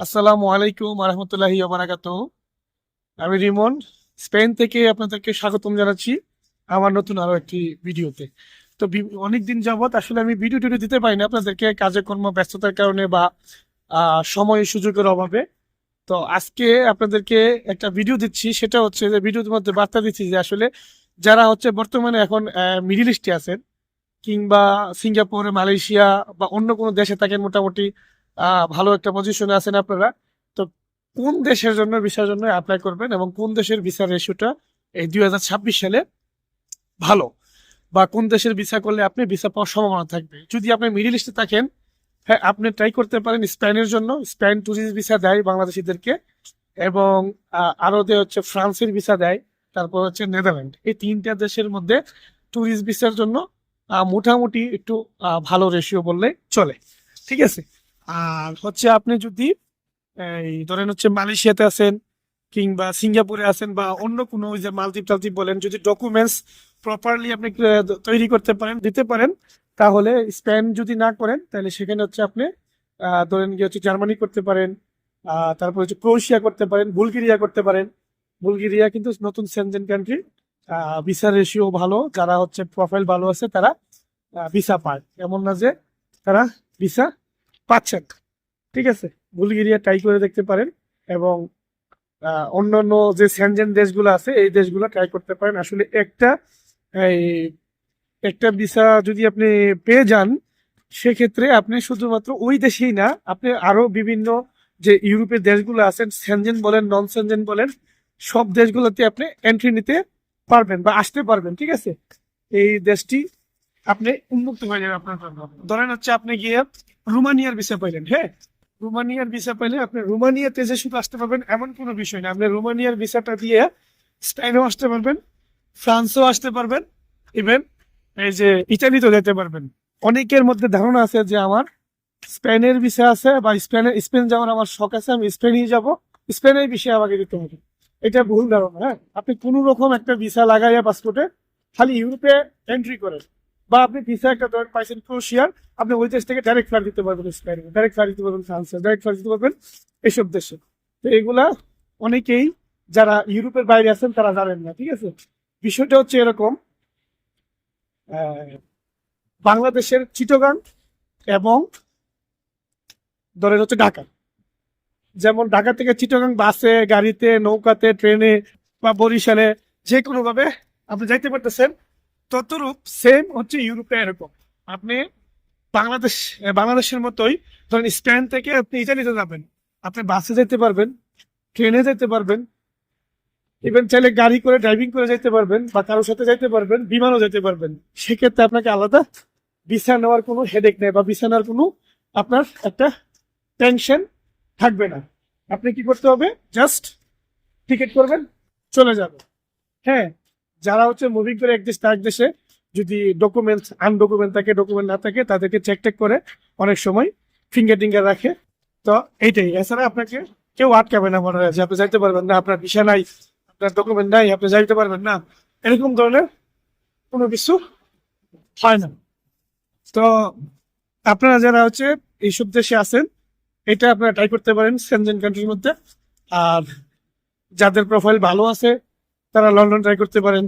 আসসালামু আলাইকুম আরহামতুল্লাহি বারাকাত আমি রিমন, স্পেন থেকে আপনাদেরকে স্বাগতম জানাচ্ছি আমার নতুন আরও একটি ভিডিওতে। তো অনেক দিন যাবত আসলে আমি ভিডিও টিডিও দিতে পারি না আপনাদেরকে কাজে কর্ম, ব্যস্ততার কারণে বা সময় সুযোগের অভাবে। তো আজকে আপনাদেরকে একটা ভিডিও দিচ্ছি, সেটা হচ্ছে যে ভিডিওর মধ্যে বার্তা দিচ্ছি যে আসলে যারা হচ্ছে বর্তমানে এখন মিডিল ইস্টে আছেন কিংবা সিঙ্গাপুর, মালয়েশিয়া বা অন্য কোনো দেশে থাকেন মোটামুটি ভালো একটা পজিশনে আছেন আপনারা। তো কোন দেশের জন্য ভিসার জন্য অ্যাপ্লাই করবেন এবং কোন দেশের ভিসার রেশিওটা এই দুই হাজার ছাব্বিশ সালে ভালো? বা কোন দেশের ভিসা করলে আপনি ভিসা পাওয়ার সম্ভাবনা থাকবে? যদি আপনি মিডিল ইস্টে থাকেন হ্যাঁ আপনি ট্রাই করতে পারেন স্পেনের জন্য। স্পেন ট্যুরিস্ট ভিসা দেয় বাংলাদেশিদেরকে এবং আহ, আরও দেয় হচ্ছে ফ্রান্সের ভিসা দেয় তারপর হচ্ছে নেদারল্যান্ড। এই তিনটা দেশের মধ্যে ট্যুরিস্ট ভিসার জন্য মোটামুটি একটু ভালো রেশিও বললে চলে। ঠিক আছে? আর হচ্ছে আপনি যদি, এই ধরেন হচ্ছে মালয়েশিয়াতে আছেন কিংবা সিঙ্গাপুরে আছেন বা অন্য কোনো ওই যে মালদ্বীপ টালদ্বীপ বলেন, যদি ডকুমেন্টস প্রপারলি আপনি তৈরি করতে পারেন, দিতে পারেন, তাহলে স্পেন যদি না করেন, তাহলে সেখানে হচ্ছে আপনি ধরেন গিয়ে হচ্ছে জার্মানি করতে পারেন তারপর হচ্ছে ক্রোয়েশিয়া করতে পারেন, বুলগেরিয়া করতে পারেন। বুলগেরিয়া কিন্তু নতুন সেনজেন কান্ট্রি ভিসা রেশিও ভালো, যারা হচ্ছে প্রোফাইল ভালো আছে, তারা ভিসা পায়। এমন না যে তারা ভিসা পাচ্ছেন ঠিক আছে? বুলগেরিয়া ট্রাই করে দেখতে পারেন এবং অন্যান্য যে সেনজেন দেশগুলো আছে, এই দেশগুলো ট্রাই করতে পারেন। আসলে একটা, এই, একটা ভিসা যদি আপনি পেয়ে যান, সেক্ষেত্রে আপনি শুধুমাত্র ওই দেশেই না, আপনি আরও বিভিন্ন যে ইউরোপের দেশগুলো আছেন সেনজেন বলেন নন সেনজেন বলেন, সব দেশগুলোতে আপনি এন্ট্রি নিতে পারবেন বা আসতে পারবেন। ঠিক আছে? এই দেশটি আপনি উন্মুক্ত হয়ে যাবে আপনার জন্য। ধরেন হচ্ছে আপনি গিয়ে রোমানিয়ার ভিসা পাইলেন হ্যাঁ? রোমানিয়ার ভিসা পাইলে আপনি রোমানিয়াতে যে শুধু আসতে পারবেন এমন কোনো বিষয় না। আপনি রোমানিয়ার ভিসাটা দিয়ে স্পেনও আসতে পারবেন, ফ্রান্সও আসতে পারবেন ইভেন এই যে ইটালিতেও যেতে পারবেন। অনেকের মধ্যে ধারণা আছে যে আমার স্পেনের ভিসা আছে বা স্পেনের স্পেন যাওয়ার আমার শখ আছে, আমি স্পেনেই যাব স্পেনের বিষয়ে আমাকে দিতে হবে। এটা ভুল ধারণা হ্যাঁ? আপনি কোনো রকম একটা ভিসা লাগাইয়া পাসপোর্টে খালি ইউরোপে এন্ট্রি করেন। বা আপনি ভিসা একটা ধরেন পাইছেন ক্রোশিয়ার আপনি ওই দেশ থেকে ডাইরেক্ট ফ্লাইট দিতে পারবেন স্পেনে। ডাইরেক্ট ফ্লাইট দিতে পারবেন ফ্রান্সে ডাইরেক্ট ফ্লাইট দিতে পারবেন এসব দেশে। তো এগুলা অনেকেই যারা ইউরোপের বাইরে আছেন, তারা জানেন না, ঠিক আছে? বিষয়টা হচ্ছে এরকম বাংলাদেশের চিটগাং এবং ধরেন হচ্ছে ঢাকা। যেমন ঢাকা থেকে চিটগাং বাসে, গাড়িতে, নৌকাতে, ট্রেনে বা বরিশালে যে কোনো ভাবে আপনি যাইতে পারতেছেন ততরূপ সেম হচ্ছে ইউরোপে এরকম। আপনি বাংলাদেশ বাংলাদেশের মতোই ধরেন স্পেন থেকে আপনি ইটালিতে যাবেন। আপনি বাসে যেতে পারবেন, ট্রেনে যেতে পারবেন ইভেন চাইলে গাড়ি করে ড্রাইভিং করে যেতে পারবেন বা কারোর সাথে যেতে পারবেন, বিমানও যেতে পারবেন। সেক্ষেত্রে আপনাকে আলাদা বিছা নেওয়ার কোনো হেডেক নেই বা নেওয়ার কোনো আপনার একটা টেনশন থাকবে না। আপনি কি করতে হবে? জাস্ট টিকিট করবেন, চলে যাবে হ্যাঁ যারা হচ্ছে মুভিং করে এক দেশ তার দেশে যদি ডকুমেন্ট আনডকুমেন্ট থাকে ডকুমেন্ট না থাকে, তাদেরকে চেক টেক করে অনেক সময় ফিঙ্গার টিঙ্গার রাখে। তো এইটাই। এছাড়া আপনাকে কেউ আটকাবে না মনে হয় আপনি যাইতে পারবেন না, আপনার ভিসা নাই, আপনার ডকুমেন্ট নাই, আপনি যাইতে পারবেন না। এরকম ধরনের কোনো কিছু হয় না। তো আপনারা যারা হচ্ছে এইসব দেশে আছেন, এটা আপনারা ট্রাই করতে পারেন সেনজেন কান্ট্রির মধ্যে। আর যাদের প্রোফাইল ভালো আছে তারা লন্ডন ট্রাই করতে পারেন।